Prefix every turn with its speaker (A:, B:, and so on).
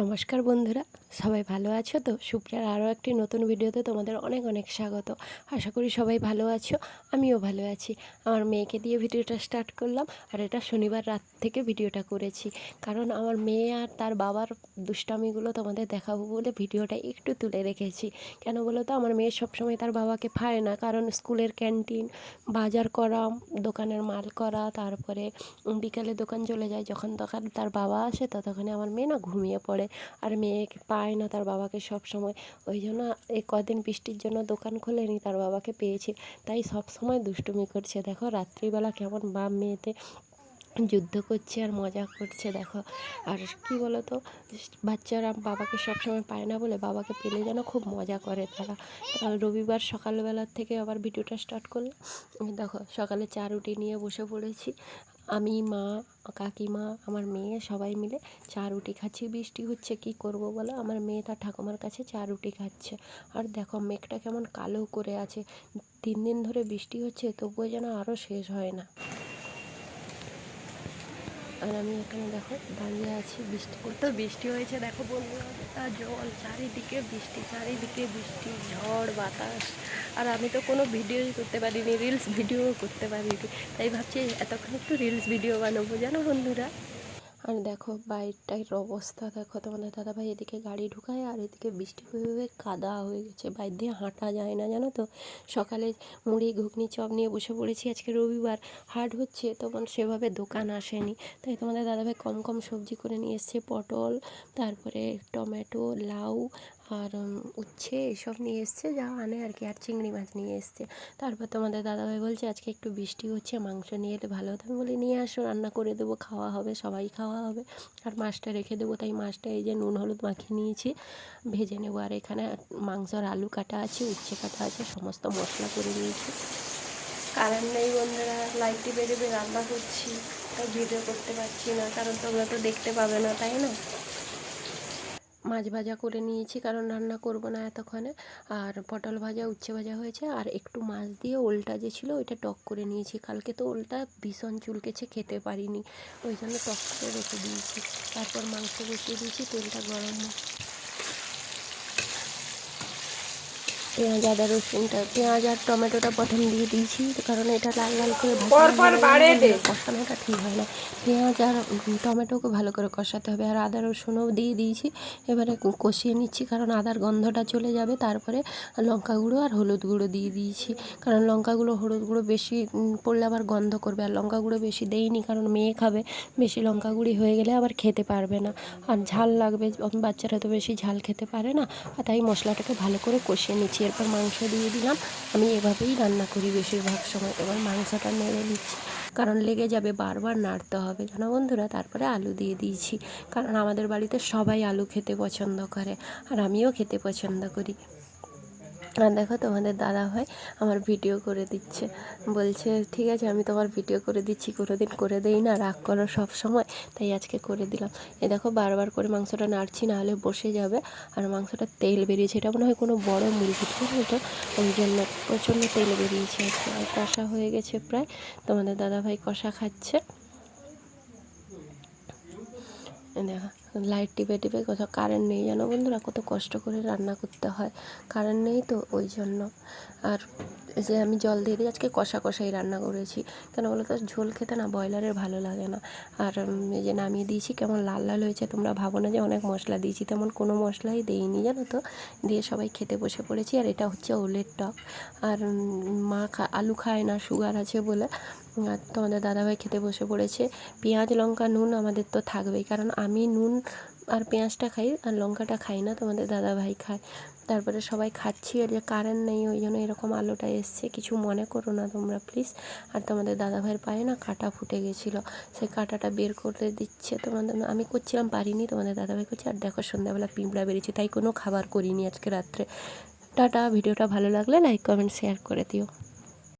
A: নমস্কার বন্ধুরা, সবাই ভালো আছো তো? সুপ্রিয়ার আরও একটি নতুন ভিডিওতে তোমাদের অনেক অনেক স্বাগত। আশা করি সবাই ভালো আছো, আমিও ভালো আছি। আমার মেয়েকে দিয়ে ভিডিওটা স্টার্ট করলাম, আর এটা শনিবার রাত থেকে ভিডিওটা করেছি। কারণ আমার মেয়ে আর তার বাবার দুষ্টামিগুলো তোমাদের দেখাবো বলে ভিডিওটা একটু তুলে রেখেছি। কেন বলো তো? আমার মেয়ে সবসময় তার বাবাকে পায় না, কারণ স্কুলের ক্যান্টিন, বাজার করা, দোকানের মাল করা, তারপরে বিকালে দোকান চলে যায়, যখন তখন তার বাবা আসে, ততক্ষণে আমার মেয়ে না ঘুমিয়ে পড়ে। আর মেয়েকে পায় না তার বাবাকে সব সময়। ওই জন্য এই কদিন বৃষ্টির জন্য দোকান খোলেনি, তার বাবাকে পেয়েছি। তাই সব সময় দুষ্টুমি করছে। দেখো রাত্রিবেলা কেমন বাপ মেয়েতে যুদ্ধ করছে আর মজা করছে, দেখো। আর কি বলো তো বাচ্চারা বাবাকে সবসময় পায় না বলে বাবাকে পেলে যেন খুব মজা করে তারা। রবিবার সকালবেলার থেকে আবার ভিডিওটা স্টার্ট করলাম। দেখো সকালে চা রুটি নিয়ে বসে পড়েছি। আমি, মা, কাকিমা, আমার মেয়ে সবাই মিলে চা রুটি খাচ্ছি। বৃষ্টি হচ্ছে, কি করব বলো? আমার মেয়ে তার ঠাকুমার কাছে চা রুটি খাচ্ছে। আর দেখো, মেঘটা কেমন কালো করে আছে। তিন দিন ধরে বৃষ্টি হচ্ছে, তবুও যেন আরও শেষ হয় না। আর আমি এখানে দেখো দাঁড়িয়ে আছি, বৃষ্টি কত বৃষ্টি হয়েছে, দেখো বন্ধুরা জল, চারিদিকে বৃষ্টি চারিদিকে বৃষ্টি, ঝড়, বাতাস। আর আমি তো কোনো ভিডিওই করতে পারিনি রিলস ভিডিও করতে পারিনি। তাই ভাবছি এতক্ষণ একটু রিলস ভিডিও বানাবো, জানো বন্ধুরা? আর দেখো বাইরটার অবস্থা, দেখো তোমাদের দাদাভাই এদিকে গাড়ি ঢুকায় আর এদিকে বৃষ্টি হয়ে হয়ে কাদা হয়ে গেছে। বাইর দিয়ে হাঁটা যায় না, জানো তো? সকালে মুড়ি, ঘুগনি, চপ নিয়ে বসে পড়েছি আজকে রবিবার। হাট হচ্ছে তখন সেভাবে দোকান আসেনি। তাই তোমাদের দাদাভাই কম কম সবজি করে নিয়ে এসছে, পটল, তারপরে টমেটো, লাউ আর উচ্ছে এসব নিয়ে এসছে, যা আনে আর কি, আর চিংড়ি মাছ নিয়ে এসছে। তারপর তোমাদের দাদাভাই বলছে, আজকে একটু বৃষ্টি হচ্ছে, মাংস নিয়ে এলে ভালো হতো। আমি বলি, নিয়ে আসো, রান্না করে দেবো, খাওয়া হবে, সবাই খাওয়া হবে। আর মাছটা রেখে দেবো। তাই মাছটা এই যে নুন, হলুদ মাখিয়ে নিয়েছি, ভেজে নেব। আর এখানে মাংসর আলু কাটা আছে, উচ্ছে কাটা আছে, সমস্ত মশলা করে নিয়েছি। কারেন্ট নেই বন্ধুরা, লাইট টিপে টিপে রান্না করছি। তাই ভিডিও করতে পারছি না, কারণ তোমরা তো দেখতে পাবে না, তাই না? মাছ ভাজা করে নিয়েছি, কারণ রান্না করব না এতক্ষণে। আর পটল ভাজা, উচ্ছে ভাজা হয়েছে, আর একটু মাছ দিয়ে ওলটা যে ছিল ওইটা টক করে নিয়েছি। কালকে তো ওলটা ভীষণ চুলকেছে, খেতে পারিনি। ওই জন্য টক করে রেখে দিয়েছি। তারপর মাংস বসিয়ে দিয়েছি, তেলটা গরম পেঁয়াজ আদা রসুনটা পেঁয়াজ আর টমেটোটা প্রথম দিয়ে দিয়েছি কারণ এটা লাল লাল করে কষানোটা ঠিক হয় না। পেঁয়াজ আর টমেটোকে ভালো করে কষাতে হবে আর আদা রসুনও দিয়ে দিয়েছি। এবারে কষিয়ে নিচ্ছি কারণ আদার গন্ধটা চলে যাবে তারপরে লঙ্কা গুঁড়ো আর হলুদ গুঁড়ো দিয়ে দিয়েছি। কারণ লঙ্কা গুঁড়ো হলুদ গুঁড়ো বেশি পড়লে আবার গন্ধ করবে আর লঙ্কা গুঁড়ো বেশি দেইনি কারণ মেয়ে খাবে বেশি লঙ্কা গুঁড়ি হয়ে গেলে আবার খেতে পারবে না। আর ঝাল লাগবে বাচ্চারা তো বেশি ঝাল খেতে পারে না আর তাই মশলাটাকে ভালো করে কষিয়ে নিচ্ছি। এরপর মাংস দিয়ে দিলাম। আমি এভাবেই রান্না করি বেশিরভাগ সময়। এবার মাংসটা নেড়ে নিচ্ছি। কারণ লেগে যাবে বারবার নাড়তে হবে, জানো বন্ধুরা? তারপরে আলু দিয়ে দিয়েছি। কারণ আমাদের বাড়িতে সবাই আলু খেতে পছন্দ করে, আর আমিও খেতে পছন্দ করি। আর দেখো তোমাদের দাদা ভাই আমার ভিডিও করে দিচ্ছে। বলছে, ঠিক আছে, আমি তোমার ভিডিও করে দিচ্ছি কোনো দিন করে দেই না, রাগ করো সব সময়। তাই আজকে করে দিলাম। এ দেখো, বারবার করে মাংসটা নাড়ছি, না হলে বসে যাবে। আর মাংসটা তেল বেরিয়েছে, এটা মনে হয় কোনো বড় মুরগি ঠিক তো? ওই জন্য প্রচণ্ড তেল বেরিয়েছে আজকে। আর কষা হয়ে গেছে প্রায়। তোমাদের দাদা ভাই কষা খাচ্ছে। দেখো লাইট টিপে টিপে কোথাও কারেন্ট নেই। জানো বন্ধুরা, কত কষ্ট করে রান্না করতে হয়। কারেন্ট নেই তো, ওই জন্য। আর যে আমি জল দিয়ে দিই আজকে কষা কষাই রান্না করেছি। কেন বলো তো, ঝোল খেতে না ব্রয়লারের ভালো লাগে না। আর এই যে নামিয়ে দিয়েছি, কেমন লাল লাল হয়েছে তোমরা ভাবো না যে অনেক মশলা দিয়েছি। তেমন কোনো মশলাই দিইনি, জানো তো। দিয়ে সবাই খেতে বসে পড়েছি, আর এটা হচ্ছে ওলের টক। আর মা আলু খায় না, সুগার আছে বলে। আর তোমাদের দাদাভাই খেতে বসে পড়েছে। পেঁয়াজ, লঙ্কা, নুন আমাদের তো থাকবেই। কারণ আমি নুন আর পেঁয়াজটা খাই, আর লঙ্কাটা খাই না, তোমাদের দাদাভাই খায়। তারপরে সবাই খাচ্ছি আর যে কারেন্ট নেই, ওই জন্য এরকম আলোটা এসছে। কিছু মনে করো না তোমরা প্লিজ আর তোমাদের দাদাভাইয়ের পায়ে না কাটা ফুটে গেছিল। সেই কাঁটাটা বের করে দিচ্ছে তোমাদের আমি করছিলাম, পারিনি, তোমাদের দাদাভাই করছে। আর দেখো, সন্ধ্যাবেলা পিঁপড়া বেরিয়েছে, তাই কোনো খাবার করিনি আজকে রাত্রে। টাটা, ভিডিওটা ভালো লাগলে লাইক কমেন্ট শেয়ার করে দিও।